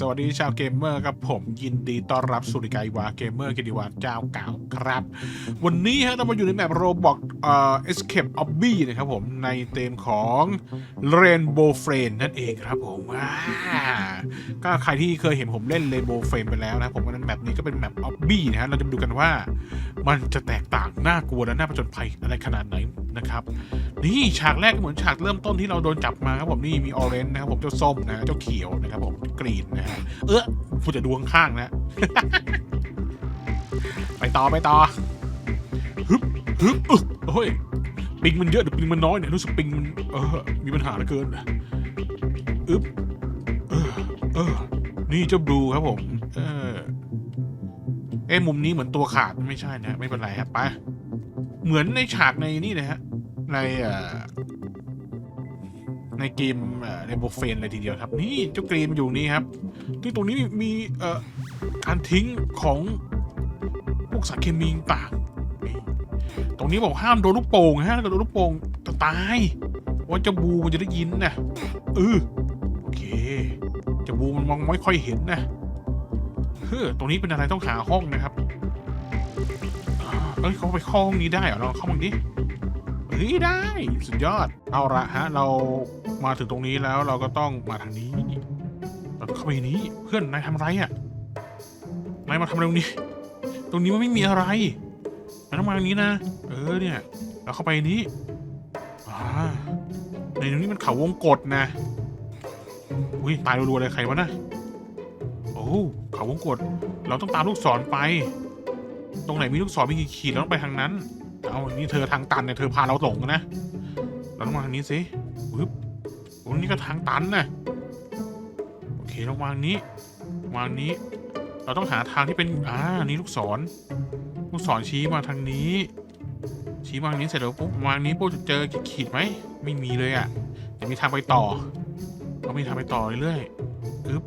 สวัสดีชาวเกมเมอร์ครับผมยินดีต้อนรับสู่รายการวาเกมเมอร์กิติวาเจ้าเก่าครับ วันนี้ฮะเรามาอยู่ในแมปโรบอกเอ่อ Escape Obby นะครับผมในเต็มของ Rainbow Friend นั่นเองครับผมว้าก็ใครที่เคยเห็นผมเล่น Rainbow Friend ไปแล้วนะผมว่านั้นแมปนี้ก็เป็นแมป Obby นะฮะเราจะมาดูกันว่ามันจะแตกต่างน่ากลัวและน่าผจญภัยอะไรขนาดไหนนะครับนี่ฉากแรกก็เหมือนฉากเริ่มต้นที่เราโดนจับมาครับผมนี่มีออเรนจ์นะครับผมเจ้าส้มนะเจ้าเขียวนะครับผมกรีนนะเออพูดจะดูข้างๆนะ ไปต่อไปต่อฮึบฮึบเออโอ้ยปิงมันเยอะหรือปิงมันน้อยเนี่ยรู้สึกปิงมันเออมีปัญหาเหลือเกินอึบเออเออนี่เจ้าบลูครับผม เออเอ้มุมนี้เหมือนตัวขาดไม่ใช่นะ ไม่เป็นไรครับไปเหมือนในฉากในนี่นะฮะในอ่อ ในเกมอ่อในโบเฟนเลยทีเดียวครับ นี่เจ้ากรีมอยู่นี่ครับที่ตรงนี้มีเอ่อการทิ้งของพวกสารเคมีต่างตรงนี้บอกห้ามโดนลูกโป่งฮะถ้าเกิดโดนลูกโป่งจะตายว่าเจ้าบูมันจะได้ยินนะเออโอเคเจ้าบูมันมองไม่ค่อยเห็นนะเฮ้อตรงนี้เป็นอะไรต้องหาห้องนะครับเอ้ยเขาไปข้าห้องนี้ได้เหรอลองเข้ามาดิเฮ้ยได้สุดยอดเอาละฮะเรา มาถึงตรงนี้แล้วเราก็ต้องมาทางนี้เราต้องเข้าไปนี้เพื่อนนายทำไรอะ่ะนายมาทำอะไรตรงนี้ ตรงนี้มันไม่มีอะไรนายต้องมาทางนี้นะ เออเนี่ยเราเข้าไปนี้อ่าในตรงนี้มันเขาวงกฏนะอุ้ยตายรัวๆเลยใครวะนะโอ้เขาวงกฏเราต้องตามลูกศรไป ตรงไหนมีลูกศรมีขีดเราต้องไปทางนั้นเอานี่เธอทางตันเนี่ยเธอพาเราหลงนะเราต้องมาทางนี้สิปึ๊บ โอ้นี่ก็ทางตันนะโอเคเราวางนี้ วางนี้ เราต้องหาทางที่เป็น อ่า นี่ลูกศร ลูกศรชี้มาทางนี้ ชี้มาทางนี้เสร็จแล้วปุ๊บวางนี้ปุ๊บจะเจอขีดไหม ไม่มีเลยอะ่ะจะมีทางไปต่อเรามีทางไปต่อเรื่อยๆปึ๊บ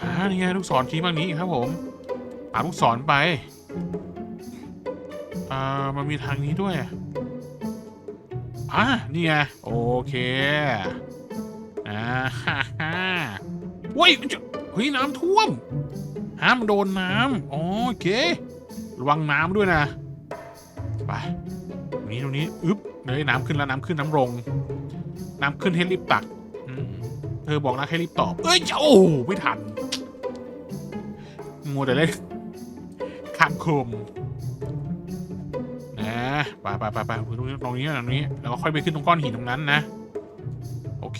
อ่า นี่ไงลูกศรชี้มาทางนี้ครับผมตาลูกศรไป อ่า มันมีทางนี้ด้วยอ่านี่ไง โอเค อ่าฮ่าฮ่าเว้ยเฮ้ยน้ำท่วม ห้ามโดนน้ำโอเค ระวังน้ำด้วยนะ ไปตรงนี้ตรงนี้ อึ๊บเฮ้ยน้ำขึ้นแล้วน้ำขึ้นน้ำลง น้ำขึ้นให้รีบตักเธอบอกนะให้รีบตอบ เอ้ยโอ้ไม่ทันมัวแต่เล่นข้ามคมนะไปไปไปไปตรงนี้ตรงนี้ตรงนี้ แล้วก็ค่อยไปขึ้นตรงก้อนหินตรงนั้นนะ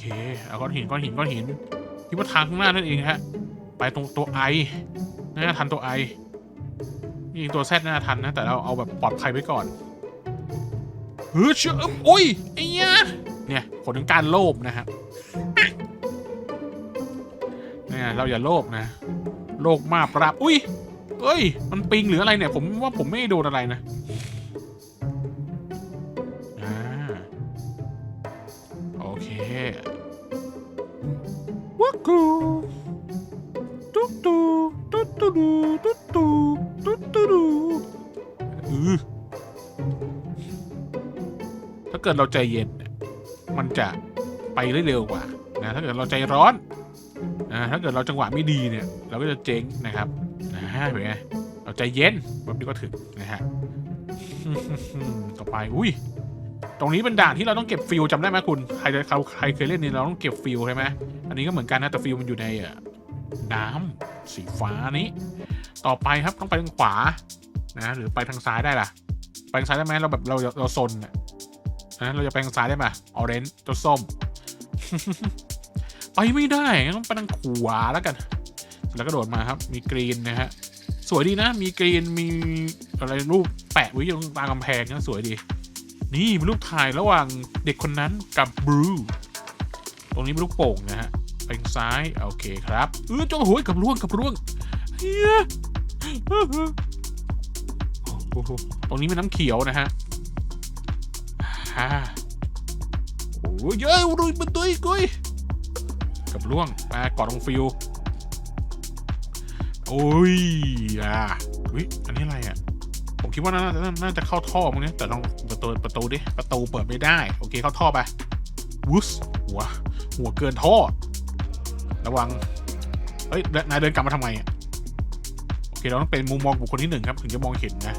เคเอาก้อนหินก้อนหินก้อนหินคิดว่าทางข้างหน้านั่นเองฮะไปตรงตัวไอน่าทันตัวไอยิงตัวแซดน่าทันนะ แต่เราเอาแบบปลอดภัยไว้ก่อนเฮ้ยเชื่อโอ้ยไอ้เนี้ยเนี่ยผลของการโลภนะฮะเนี่ยเราอย่าโลภนะ โลภมากปรับอุ้ยเอ้ย มันปิงหรืออะไรเนี่ย ผมว่าผมไม่โดนอะไรนะ ดตูตุ๊ดตูดูตุ๊ดตูตุ๊ดตูดูอือถ้าเกิดเราใจเย็น มันจะไปได้เร็วกว่านะถ้าเกิดเราใจร้อนนะถ้าเกิดเราจังหวะไม่ดีเนี่ย เราก็จะเจ๊งนะครับนะเป็นไงเราใจเย็นแบบนี้ก็ถึงนะฮะต่อไปอุ้ยตรงนี้เป็นด่านที่เราต้องเก็บฟิลจำได้ไหมคุณใครใครใครเคยเล่นนี่เราต้องเก็บฟิลใช่ไหมอันนี้ก็เหมือนกันนะแต่ฟิลมันอยู่ในน้ำ สีฟ้านี้ ต่อไปครับต้องไปทางขวานะหรือไปทางซ้ายได้ล่ะ ไปทางซ้ายได้ไหมเราแบบเราเราซนน่ะนะเราจะไปทางซ้ายได้ไหมออเรนจ์ตัวส้ม ไปไม่ได้ต้องไปทางขวาแล้วกันแล้วก็โดดมาครับ มีกรีนนะฮะสวยดีนะ มีกรีนมีอะไรรูปแปะไว้ตรงกลางกำแพงนะสวยดี นี่เป็นรูปถ่ายระหว่างเด็กคนนั้นกับบรูตรงนี้เป็นลูกโป่งนะฮะ ไปทางซ้าย โอเคครับเออจ้าหัวกับร่วงกับร่วงเฮียตรงนี้เป็นน้ำเขียวนะฮะฮ่าโอ้ยเยอะรุยมันตุยกุยกับร่วงมากอดตรงฟิวโอ้ยอะอุ้ยอันนี้อะไรอะผมคิดว่าน่าจะน่าจะเข้าท่อมั้งเนี่ยแต่ลองประตูประตูดิประตูเปิดไม่ได้ โอเคเข้าท่อไปวุสหัวหัวเกินท่อ ระวัง เอ้ย นายเดินกลับมาทำไมอะโอเคเราต้องเป็นมุมมองบุคคลที่หนึ่งครับ ถึงจะมองเห็นนะ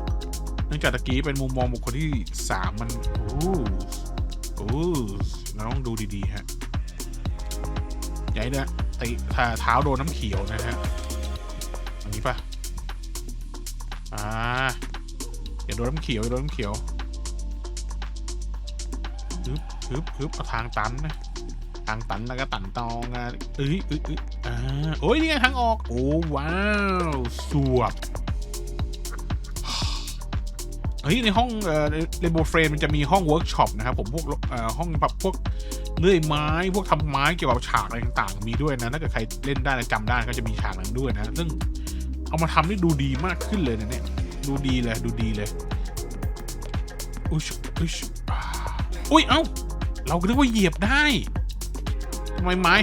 เนื่องจากตะกี้เป็นมุมมองบุคคลที่สามมัน โอ้โอ้เราต้องดูดีๆฮะย่าใหญ่เนี่ยตีเท้าโดนน้ำเขียวนะฮะอันนี้ปะอ่าอย่าโดนน้ำเขียวอย่าโดนน้ำเขียวฮึบฮึบฮึบเอาทางตันนะางตันแล้วก็ตันตองอะเอ้ยเอ้ยเอ้ยอ่าโอ้ยนี่ไงทางออกโอ้ว้าวสวบเฮ้ยในห้องเอ่อเรนโบว์เฟรมมันจะมีห้องเวิร์กช็อปนะครับผมพวกเอ่อห้องแบบพวกเลื่อยไม้พวกทำไม้เกี่ยวกับฉากอะไรต่างๆ มีด้วยนะถ้าเกิดใครเล่นได้และจำได้ก็จะมีฉากนั้นด้วยนะ ซึ่งเอามาทำได้ดูดีมากขึ้นเลยนะเนี่ยดูดีเลยดูดีเลยอุ้ยอุ้ยอุ้ยเอ้า เราก็นึกว่าเหยียบได้ำไมไม้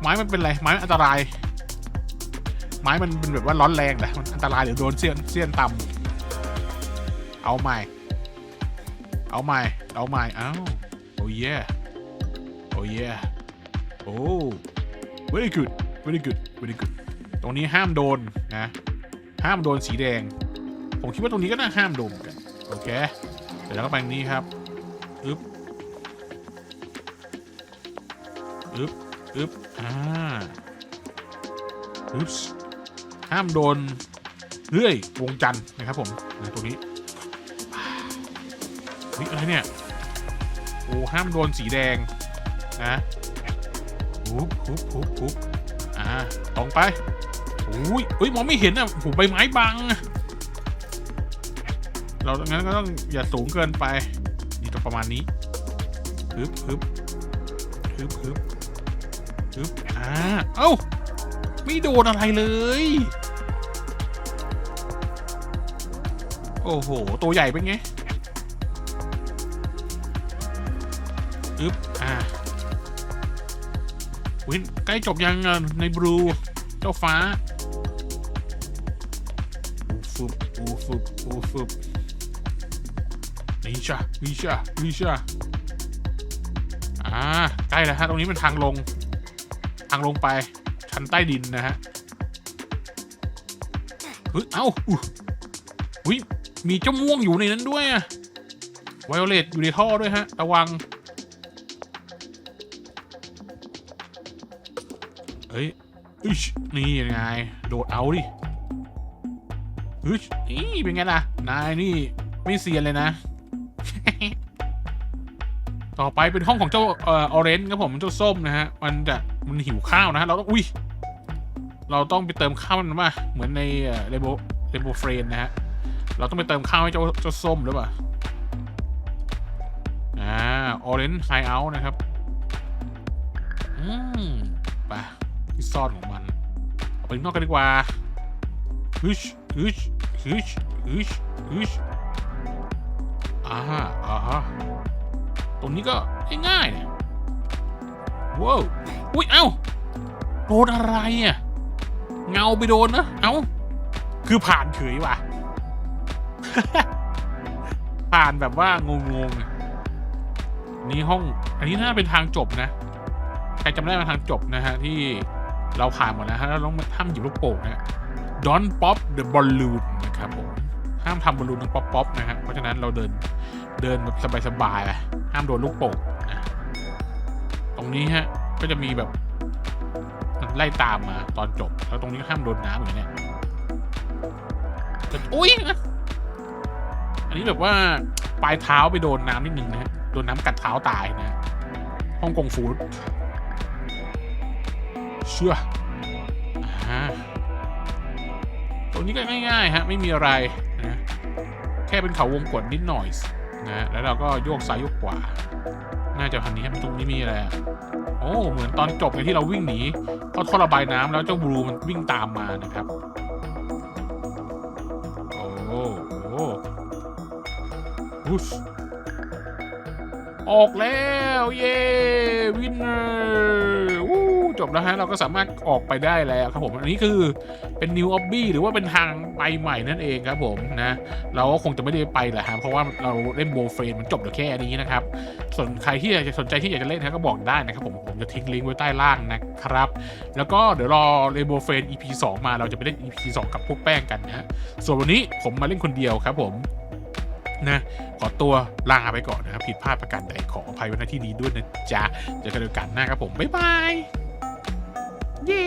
ไม้มันเป็นไร ไม้มันอันตราย ไม้มันเป็นแบบว่าร้อนแรงนะมันอันตรายเดี๋ยวโดนเสี้ยนเสี้ยนต่ำเอาใหม่ เอาใหม่ เอาใหม่เอ้าโอ้ยโอ้ยโอ้ very good very good very good ตรงนี้ห้ามโดนนะ ห้ามโดนสีแดง ผมคิดว่าตรงนี้ก็น่าห้ามโดนเหมือนกัน โอเค เดี๋ยวเราก็ไปตรงนี้ครับอึ๊บ อึ๊บอึ๊บอ่าอึ๊บห้ามโดนเลื่อยวงจันทร์นะครับผมนะตรงนี้นี่อะไรเนี่ยโอ้ห้ามโดนสีแดงนะฮุบฮุบฮุบฮุบอ่าตรงไปอุ้ยเฮ้ยมองไม่เห็นอะผมใบไม้บัง เรางั้นก็ต้องอย่าสูงเกินไปนี่ต้องประมาณนี้ฮึบฮึบฮึบฮึบ ปึ๊บอ่า เอ้า ไม่โดนอะไรเลย โอ้โห ตัวใหญ่เป็นไงอึ๊บอ่าวินใกล้จบยังในบลูเจ้าฟ้าอูฟุบอูฟุบอูฟุบนี่จ้ะนี่จ้ะนี่จ้ะอ่าใกล้แล้วฮะตรงนี้เป็นทางลงางลงไปชั้นใต้ดินนะฮะเฮ้ยเอ้าอุ๊ยมีเจ้าม่วงอยู่ในนั้นด้วยอะไวโอเลตอยู่ในท่อด้วยฮะ ระวัง เฮ้ยอึชนี่ยังไง โดดเอาดิอึชนี่เป็นไงล่ะ นายนี่ไม่เซียนเลยนะ ต่อไปเป็นห้องของเจ้าเอ่อออเรนจ์ครับผม เจ้าส้มนะฮะ มันจะ มันหิวข้าวนะฮะเราต้องอุ้ยเราต้องไปเติมข้าวมันมาเหมือนในเรโบเรโบเฟรนนะฮะเราต้องไปเติมข้าวให้เจ้าเจ้าส้มหรือเปล่าอ่าออเรนจ์ไฮเอาท์นะครับอืมไปที่ซ่อนของมันออกไปนอกกันดีกว่าฮึชฮึชฮึชฮึชฮึชอ่าอ่าฮะตรงนี้ก็ง่ายๆเนี่ยว้าว อุ้ยเอ้าโดนอะไรอะเงาไปโดนนะเอ้าคือผ่านเฉยว่ะ ผ่านแบบว่างงๆอะนี่ห้อง อันนี้น่าเป็นทางจบนะใครจำได้มาทางจบนะฮะที่เราผ่านหมดแล้วฮะแล้วต้องห้ามหยิบลูกโป่งนะ Don't pop the balloon นะครับผมห้ามทำบอลลูนต้องป๊อปป๊อปนะฮะเพราะฉะนั้นเราเดินเดินแบบสบายๆอะห้ามโดนลูกโป่งนะตรงนี้ฮะ ก็จะมีแบบไล่ตามมาตอนจบ แล้วตรงนี้ก็ห้ามโดนน้ำอย่างเนี้ยอุ้ยอันนี้แบบว่าปลายเท้าไปโดนน้ำนิดนึงนะฮะโดนน้ำกัดเท้าตายนะฮ่องกงฟูดเชื่ออ่าตรงนี้ก็ง่ายๆฮะไม่มีอะไรนะแค่เป็นเขาวงกดนิดหน่อยนะแล้วเราก็โยกซ้ายโยกขวาน่าจะพันนี้มันตรงนี้มีอะไรอะ โอ้เหมือนตอนจบในที่เราวิ่งหนีเพราท่อระบายน้ำแล้วเจ้าบลูมันวิ่งตามมานะครับ โอ้โหอุออกแล้ว เย้วินเนอร์ จบแล้วฮะเราก็สามารถออกไปได้แล้วครับผมอันนี้คือเป็น new obby หรือว่าเป็นทางไปใหม่นั่นเองครับผมนะเราก็คงจะไม่ได้ไปแหละฮะเพราะว่าเราเล่นโบเฟนมันจบเหลือแค่นี้นะครับส่วนใครที่อยากจะสนใจที่อยากจะเล่นนะก็บอกได้นะครับผมผมจะทิ้งลิงก์ไว้ใต้ล่างนะครับ แล้วก็เดี๋ยวรอเรนโบเฟน EP 2 มาเราจะไปเล่น EP 2 กับพวกแป้งกันนะส่วนวันนี้ผมมาเล่นคนเดียวครับผมนะขอตัวลาไปก่อนนะครับผิดพลาดประการใดขออภัยไว้ณที่นี้ด้วยนะจ๊ะเจอกันในโอกาสหน้าครับผม บ๊ายบาย เย้